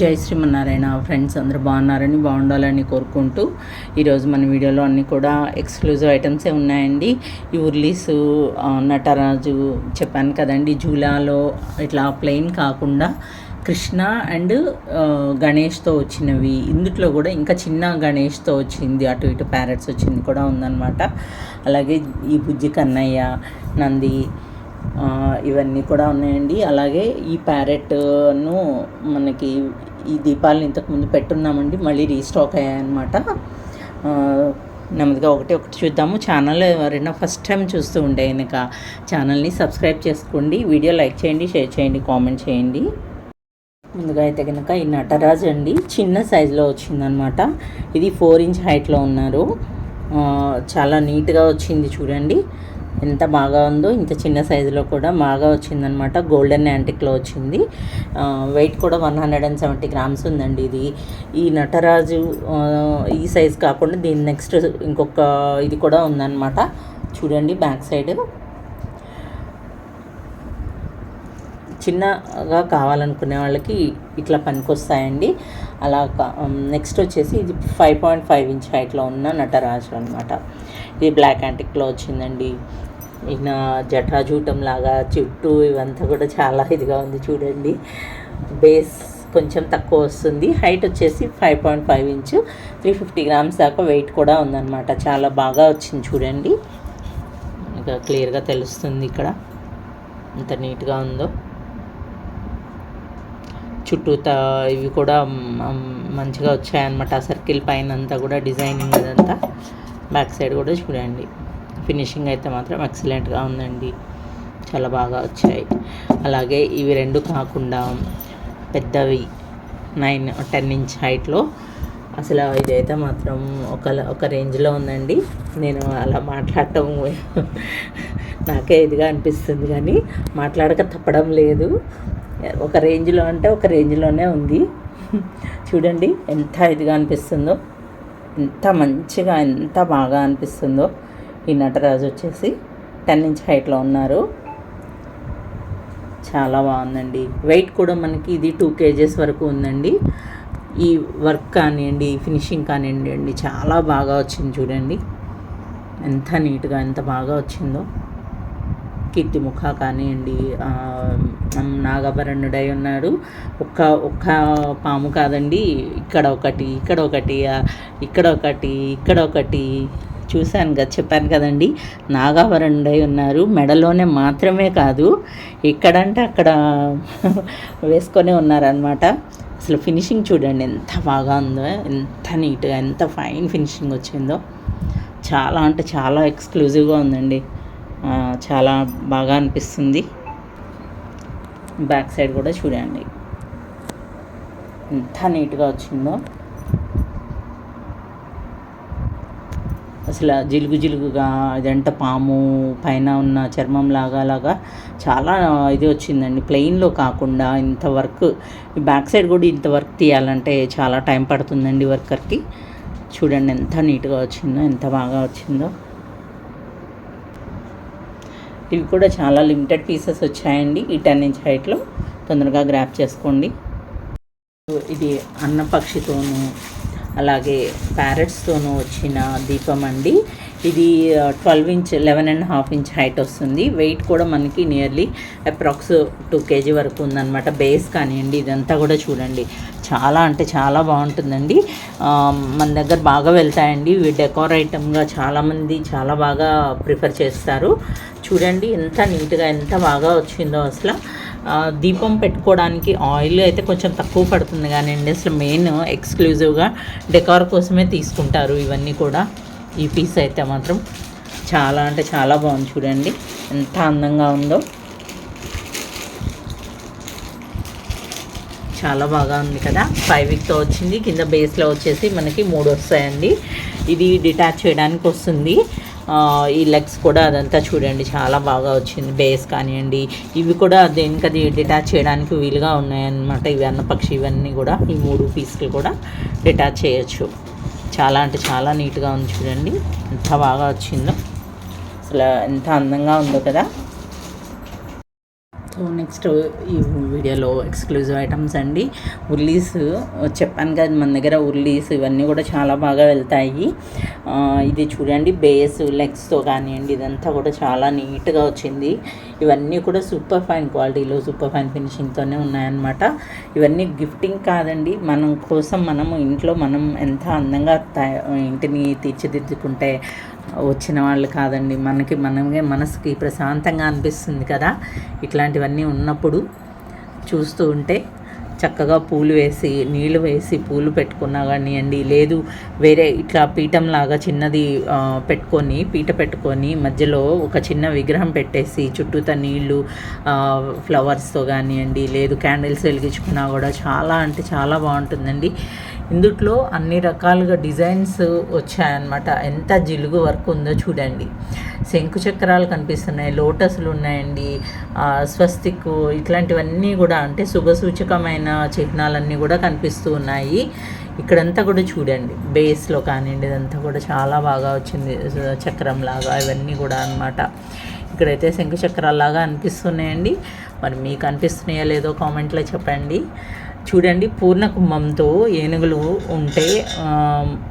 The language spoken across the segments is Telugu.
జై శ్రీమన్నారాయణ. ఫ్రెండ్స్ అందరూ బాగున్నారని బాగుండాలని కోరుకుంటూ ఈరోజు మన వీడియోలో అన్నీ కూడా ఎక్స్క్లూజివ్ ఐటమ్సే ఉన్నాయండి. ఈ ఉర్లీస్ నటరాజు చెప్పాను కదండి జూలాలో ఇట్లా ప్లెయిన్ కాకుండా కృష్ణ అండ్ గణేష్తో వచ్చినవి. ఇందుట్లో కూడా ఇంకా చిన్న గణేష్తో వచ్చింది అటు ఇటు ప్యారెట్స్ వచ్చింది కూడా ఉందన్నమాట. అలాగే ఈ బుజ్జి కన్నయ్య నంది ఇవన్నీ కూడా ఉన్నాయండి. అలాగే ఈ ప్యారెట్ను మనకి ఈ దీపాలను ఇంతకుముందు పెట్టున్నామండి. మళ్ళీ రీస్టాక్ అయ్యాయన్నమాట. నెమ్మదిగా ఒకటి ఒకటి చూద్దాము. ఛానల్ ఎవరైనా ఫస్ట్ టైం చూస్తూ ఉంటే కనుక ఛానల్ని సబ్స్క్రైబ్ చేసుకోండి. వీడియో లైక్ చేయండి షేర్ చేయండి కామెంట్ చేయండి. ముందుగా అయితే కనుక ఈ నటరాజ్ అండి. చిన్న సైజులో వచ్చిందనమాట ఇది ఫోర్ ఇంచ్ హైట్లో ఉన్నారు. చాలా నీట్గా వచ్చింది చూడండి. ఎంత బాగా ఉందో ఇంత చిన్న సైజులో కూడా బాగా వచ్చిందనమాట గోల్డెన్ యాంటిక్లో వచ్చింది. వెయిట్ కూడా one hundred and seventy grams ఉందండి ఇది. ఈ నటరాజు ఈ సైజ్ కాకుండా దీని నెక్స్ట్ ఇంకొక ఇది కూడా ఉందన్నమాట. చూడండి బ్యాక్ సైడ్ చిన్నగా కావాలనుకునే వాళ్ళకి ఇట్లా పనికొస్తాయండి. అలా నెక్స్ట్ వచ్చేసి ఇది ఫైవ్ పాయింట్ ఫైవ్ ఇంచ్ హైట్లో ఉన్న నటరాజు అనమాట ఇది బ్లాక్ యాంటిక్లో వచ్చిందండి. ఈయన జటాజూటం లాగా చుట్టూ ఇవంతా కూడా చాలా ఇదిగా ఉంది చూడండి. బేస్ కొంచెం తక్కువ వస్తుంది. హైట్ వచ్చేసి five point five inch. Three fifty grams దాకా వెయిట్ కూడా ఉందన్నమాట. చాలా బాగా వచ్చింది చూడండి. ఇంకా క్లియర్గా తెలుస్తుంది ఇక్కడ. ఎంత నీట్గా ఉందో. చుట్టూతా ఇవి కూడా మంచిగా వచ్చాయన్నమాట. ఆ సర్కిల్ పైన అంతా కూడా డిజైనింగ్ అదంతా. బ్యాక్ సైడ్ కూడా చూడండి. ఫినిషింగ్ అయితే మాత్రం ఎక్సలెంట్గా ఉందండి. చాలా బాగా వచ్చాయి. అలాగే ఇవి రెండు కాకుండా పెద్దవి నైన్ టెన్ ఇంచ్ హైట్లో. అసలు ఇదైతే మాత్రం ఒక ఒక రేంజ్లో ఉందండి. నేను అలా మాట్లాడటం నాకే ఇదిగా అనిపిస్తుంది కానీ మాట్లాడక తప్పడం లేదు. ఒక రేంజ్లో అంటే ఒక రేంజ్లోనే ఉంది. చూడండి ఎంత ఇదిగా అనిపిస్తుందో ఎంత మంచిగా ఎంత బాగా అనిపిస్తుందో. ఈ నటరాజు వచ్చేసి టెన్ ఇంచ్ హైట్లో ఉన్నారు. చాలా బాగుందండి. వెయిట్ కూడా మనకి ఇది టూ కేజెస్ వరకు ఉందండి. ఈ వర్క్ కానివ్వండి ఫినిషింగ్ కానివ్వండి అండి చాలా బాగా వచ్చింది చూడండి. ఎంత నీట్గా ఎంత బాగా వచ్చిందో. కీర్తి ముఖ కానివ్వండి నాగభరణుడై ఉన్నాడు. ఒక్క ఒక్క పాము కాదండి. ఇక్కడ ఒకటి ఇక్కడ ఒకటి ఇక్కడ ఒకటి ఇక్కడ ఒకటి చూశాను కదా చెప్పాను కదండి. నాగావరణుడై ఉన్నారు. మెడలోనే మాత్రమే కాదు ఎక్కడంటే అక్కడ వేసుకొనే ఉన్నారనమాట అసలు ఫినిషింగ్ చూడండి ఎంత బాగా ఉందో ఎంత నీట్గా ఎంత ఫైన్ ఫినిషింగ్ వచ్చిందో. చాలా అంటే చాలా ఎక్స్క్లూజివ్గా ఉందండి. చాలా బాగా అనిపిస్తుంది. బ్యాక్ సైడ్ కూడా చూడండి. ఎంత నీట్గా వచ్చిందో. అసలు జిలుగు జిలుగుగా ఇదంట పాము పైన ఉన్న చర్మం లాగా లాగా చాలా ఇది వచ్చిందండి. ప్లెయిన్లో కాకుండా ఇంత వర్క్ ఈ బ్యాక్ సైడ్ కూడా ఇంత వర్క్ తీయాలంటే చాలా టైం పడుతుందండి వర్కర్కి. చూడండి ఎంత నీట్గా వచ్చిందో ఎంత బాగా వచ్చిందో. ఇవి కూడా చాలా లిమిటెడ్ పీసెస్ వచ్చాయండి. ఈ టెన్ ఇంచ్ హైట్లో తొందరగా గ్రాప్ చేసుకోండి. ఇది అన్నపక్షితోనూ అలాగే ప్యారెట్స్తోనూ వచ్చిన దీపం అండి. ఇది twelve inch eleven and half inch height వస్తుంది. వెయిట్ కూడా మనకి నియర్లీ అప్రాక్స్ టూ కేజీ వరకు ఉందన్నమాట. బేస్ కానివ్వండి ఇదంతా కూడా చూడండి. చాలా అంటే చాలా బాగుంటుందండి. మన దగ్గర బాగా వెళ్తాయండి. ఇవి డెకోర్ ఐటమ్గా చాలామంది చాలా బాగా ప్రిఫర్ చేస్తారు. చూడండి ఎంత నీట్గా ఎంత బాగా వచ్చిందో అసలు. దీపం పెట్టుకోవడానికి ఆయిల్ అయితే కొంచెం తక్కువ పడుతుంది కానీ అండి. అసలు మెయిన్ ఎక్స్క్లూజివ్గా డెకార్ కోసమే తీసుకుంటారు ఇవన్నీ కూడా. ఈ పీస్ అయితే మాత్రం చాలా అంటే చాలా బాగుంది చూడండి. ఎంత అందంగా ఉందో. చాలా బాగా ఉంది కదా. ఫైవ్ వీక్తో వచ్చింది. కింద బేస్లో వచ్చేసి మనకి మూడు వస్తాయండి. ఇది డిటాచ్ చేయడానికి వస్తుంది. ఈ లెగ్స్ కూడా అదంతా చూడండి చాలా బాగా వచ్చింది. బేస్ కానివ్వండి ఇవి కూడా దేనికి అది డిటాచ్ చేయడానికి వీలుగా ఉన్నాయన్నమాట. ఇవి అన్నపక్షి ఇవన్నీ కూడా ఈ మూడు పీసులు కూడా డిటాచ్ చేయొచ్చు. చాలా అంటే చాలా నీట్గా ఉంది చూడండి. ఎంత బాగా వచ్చిందో. అసలు ఎంత అందంగా ఉందో కదా. సో నెక్స్ట్ ఈ వీడియోలో ఎక్స్క్లూజివ్ ఐటమ్స్ అండి. ఉల్లీస్ చెప్పాను కదా మన దగ్గర ఉల్లీస్ ఇవన్నీ కూడా చాలా బాగా వెళ్తాయి. ఇది చూడండి బేస్ లెగ్స్తో కానివ్వండి ఇదంతా కూడా చాలా నీట్గా వచ్చింది. ఇవన్నీ కూడా సూపర్ ఫైన్ క్వాలిటీలో సూపర్ ఫైన్ ఫినిషింగ్తోనే ఉన్నాయన్నమాట. ఇవన్నీ గిఫ్టింగ్ కాదండి మనం కోసం మనము ఇంట్లో మనం ఎంత అందంగా ఇంటిని తీర్చిదిద్దుకుంటే వచ్చిన వాళ్ళు కాదండి. మనకి మనమే మనసుకి ప్రశాంతంగా అనిపిస్తుంది కదా. ఇవన్నీ ఉన్నప్పుడు చూస్తూ ఉంటే చక్కగా పూలు వేసి నీళ్ళు వేసి పూలు పెట్టుకున్నా కానివ్వండి లేదు వేరే ఇట్లా పీఠం లాగా చిన్నది పెట్టుకొని పీట పెట్టుకొని మధ్యలో ఒక చిన్న విగ్రహం పెట్టేసి చుట్టూతా నీళ్ళు ఫ్లవర్స్తో కానివ్వండి లేదు క్యాండిల్స్ వెలిగించుకున్నా కూడా చాలా అంటే చాలా బాగుంటుందండి. ఇందుట్లో అన్ని రకాలుగా డిజైన్స్ వచ్చాయన్నమాట. ఎంత జిలుగు వర్క్ ఉందో చూడండి. శంకు చక్రాలు కనిపిస్తున్నాయి లోటస్లు ఉన్నాయండి. ఆ, స్వస్తిక్ ఇట్లాంటివన్నీ కూడా అంటే శుభసూచకమైన చిహ్నాలన్నీ కూడా కనిపిస్తూ ఉన్నాయి. ఇక్కడంతా కూడా చూడండి. బేస్లో కానివ్వండి ఇదంతా కూడా చాలా బాగా వచ్చింది. చక్రం లాగా ఇవన్నీ కూడా అన్నమాట. ఇక్కడైతే శంకు చక్రాల్లాగా అనిపిస్తున్నాయండి. మరి మీకు అనిపిస్తున్నాయో లేదో కామెంట్లో చెప్పండి. చూడండి పూర్ణ కుంభంతో ఏనుగులు ఉంటే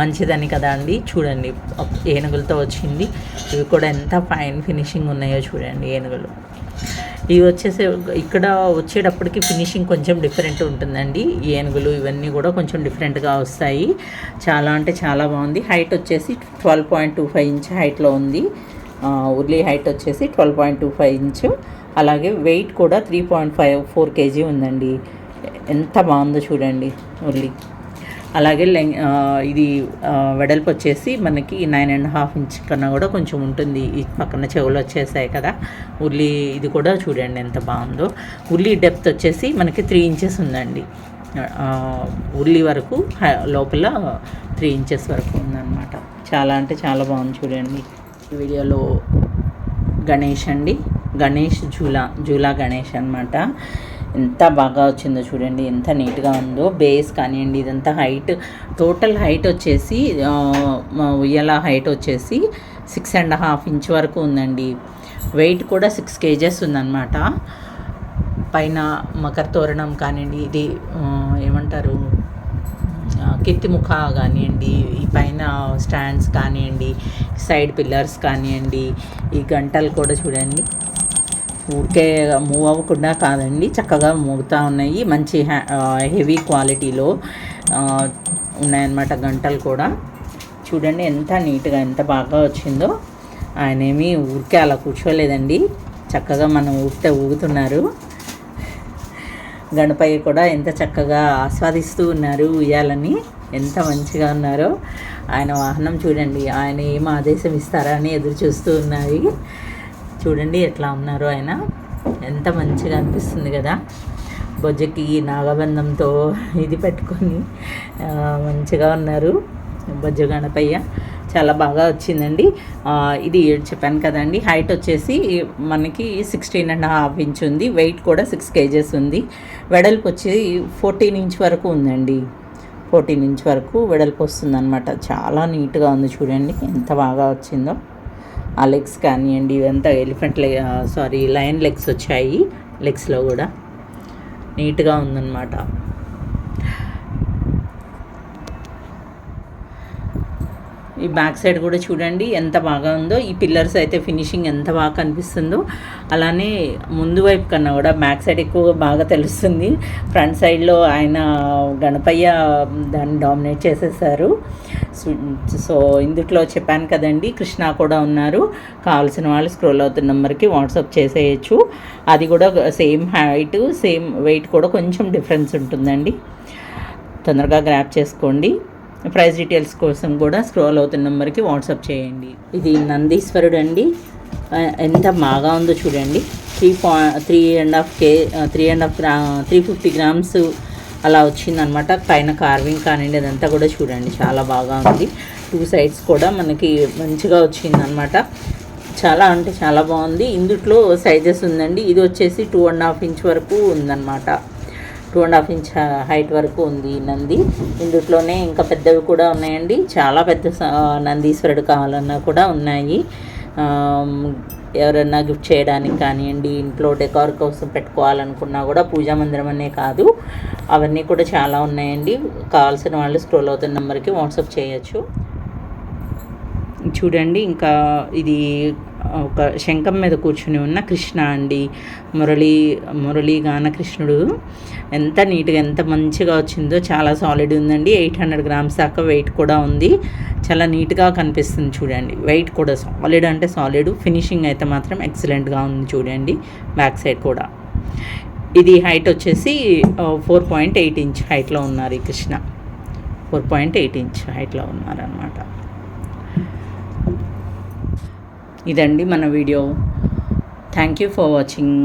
మంచిదని కదా అండి. చూడండి ఏనుగులతో వచ్చింది. ఇవి కూడా ఎంత ఫైన్ ఫినిషింగ్ ఉన్నాయో చూడండి ఏనుగులు. ఇవి వచ్చేసి ఇక్కడ వచ్చేటప్పటికి ఫినిషింగ్ కొంచెం డిఫరెంట్ ఉంటుందండి. ఏనుగులు ఇవన్నీ కూడా కొంచెం డిఫరెంట్గా వస్తాయి. చాలా అంటే చాలా బాగుంది. హైట్ వచ్చేసి twelve point two five inch హైట్లో ఉంది. ఉర్లీ హైట్ వచ్చేసి twelve point two five inch. అలాగే వెయిట్ కూడా three point five four KG ఉందండి. ఎంత బాగుందో చూడండి ఉర్లీ అలాగే లెంగ్ ఇది వెడల్పు వచ్చేసి మనకి నైన్ అండ్ హాఫ్ ఇంచ్ కన్నా కూడా కొంచెం ఉంటుంది. ఈ పక్కన చెవులు వచ్చేసాయి కదా. ఉల్లి ఇది కూడా చూడండి ఎంత బాగుందో. ఉల్లి డెప్త్ వచ్చేసి మనకి త్రీ ఇంచెస్ ఉందండి. ఉల్లి వరకు లోపల త్రీ ఇంచెస్ వరకు ఉందన్నమాట. చాలా అంటే చాలా బాగుంది చూడండి. ఈ వీడియోలో గణేష్ అండి. గణేష్ జూలా జూలా గణేష్ అనమాట ఎంత బాగా వచ్చిందో చూడండి ఎంత నీట్గా ఉందో. బేస్ కానివ్వండి ఇదంతా హైట్ టోటల్ హైట్ వచ్చేసి ఉయ్యాల హైట్ వచ్చేసి సిక్స్ అండ్ హాఫ్ ఇంచ్ వరకు ఉందండి. వెయిట్ కూడా సిక్స్ కేజెస్ ఉందన్నమాట. పైన మకర తోరణం కానివ్వండి ఇది ఏమంటారు కిత్తిముఖ కానివ్వండి ఈ పైన స్టాండ్స్ కానివ్వండి సైడ్ పిల్లర్స్ కానివ్వండి ఈ గంటలు కూడా చూడండి. ఊరికే మూవ్ అవ్వకుండా కాదండి చక్కగా మూగుతూ ఉన్నాయి. మంచి హెవీ క్వాలిటీలో ఉన్నాయన్నమాట గంటలు కూడా. చూడండి ఎంత నీట్గా ఎంత బాగా వచ్చిందో. ఆయన ఏమీ ఊరికే అలా కూర్చోలేదండి. చక్కగా మనం ఊరితే ఊగుతున్నారు. గణపయ్య కూడా ఎంత చక్కగా ఆస్వాదిస్తూ ఉన్నారు ఉయ్యాలని. ఎంత మంచిగా ఉన్నారో. ఆయన వాహనం చూడండి ఆయన ఏం ఆదేశం ఇస్తారా అని ఎదురు చూస్తూ ఉన్నాయి. చూడండి ఎట్లా ఉన్నారు ఆయన. ఎంత మంచిగా అనిపిస్తుంది కదా. బొజ్జకి నాగబంధంతో ఇది పెట్టుకొని మంచిగా ఉన్నారు. బొజ్జ గణపయ్య చాలా బాగా వచ్చిందండి. ఇది చెప్పాను కదండి హైట్ వచ్చేసి మనకి సిక్స్టీన్ అండ్ హాఫ్ ఇంచ్ ఉంది. వెయిట్ కూడా సిక్స్ కేజెస్ ఉంది. వెడల్పు వచ్చి ఫోర్టీన్ ఇంచ్ వరకు ఉందండి. ఫోర్టీన్ ఇంచ్ వరకు వెడల్పు వస్తుంది అనమాట చాలా నీట్గా ఉంది చూడండి ఎంత బాగా వచ్చిందో. ఆ లెగ్స్ కానివ్వండి ఇవంతా elephant leg sorry lion legs వచ్చాయి లెగ్స్లో కూడా. నీట్గా ఉందన్నమాట. ఈ బ్యాక్ సైడ్ కూడా చూడండి ఎంత బాగా ఉందో. ఈ పిల్లర్స్ అయితే ఫినిషింగ్ ఎంత బాగా కనిపిస్తుందో. అలానే ముందు వైపు కన్నా కూడా బ్యాక్ సైడ్ ఎక్కువగా బాగా తెలుస్తుంది. ఫ్రంట్ సైడ్లో ఆయన గణపయ్య దాన్ని డామినేట్ చేసేసారు. సో- ఇందుట్లో చెప్పాను కదండి కృష్ణ కూడా ఉన్నారు. కావాల్సిన వాళ్ళు స్క్రోల్ అవుతున్న నెంబర్కి వాట్సాప్ చేసేయచ్చు. అది కూడా సేమ్ హైట్ సేమ్ వెయిట్ కూడా కొంచెం డిఫరెన్స్ ఉంటుందండి. తొందరగా గ్రాప్ చేసుకోండి. ప్రైస్ డీటెయిల్స్ కోసం కూడా స్క్రోల్ అవుతున్న నెంబర్కి వాట్సాప్ చేయండి. ఇది నందీశ్వరుడు అండి. ఎంత బాగా ఉందో చూడండి. త్రీ పా త్రీ అండ్ హాఫ్ కే త్రీ అండ్ హాఫ్ గ్రా త్రీ ఫిఫ్టీ గ్రామ్స్ అలా వచ్చిందనమాట. పైన కార్వింగ్ కానివ్వండి అదంతా కూడా చూడండి చాలా బాగా ఉంది. టూ సైడ్స్ కూడా మనకి మంచిగా వచ్చిందనమాట. చాలా అంటే చాలా బాగుంది. ఇందుట్లో సైజెస్ ఉందండి. ఇది వచ్చేసి టూ అండ్ హాఫ్ ఇంచ్ వరకు ఉందన్నమాట two and half inch height వరకు ఉంది నంది. ఇందుట్లోనే ఇంకా పెద్దవి కూడా ఉన్నాయండి. చాలా పెద్ద స- నందీశ్వరుడు కావాలన్నా కూడా ఉన్నాయి. ఎవరైనా గిఫ్ట్ చేయడానికి కానివ్వండి ఇంట్లో డెకార్ కోసం పెట్టుకోవాలనుకున్నా కూడా పూజా మందిరం అనే కాదు. అవన్నీ కూడా చాలా ఉన్నాయండి. కావాల్సిన వాళ్ళు స్క్రోల్ అవుతున్న నెంబర్కి వాట్సాప్ చేయొచ్చు. చూడండి ఇంకా ఇది ఒక శంఖం మీద కూర్చుని ఉన్న కృష్ణ అండి. మురళీ మురళీ గాన కృష్ణుడు ఎంత నీట్గా ఎంత మంచిగా వచ్చిందో చాలా సాలిడ్ ఉందండి. ఎయిట్ హండ్రెడ్ గ్రామ్స్ దాకా వెయిట్ కూడా ఉంది. చాలా నీట్గా కనిపిస్తుంది చూడండి. వెయిట్ కూడా సాలిడ్ అంటే సాలిడ్ ఫినిషింగ్ అయితే మాత్రం ఎక్సలెంట్గా ఉంది చూడండి. బ్యాక్ సైడ్ కూడా. ఇది హైట్ వచ్చేసి ఫోర్ పాయింట్ ఎయిట్ ఇంచ్ హైట్లో ఉన్నారు ఈ Krishna. Four point eight inch హైట్లో ఉన్నారనమాట ఇదండి మన video. Thank you for watching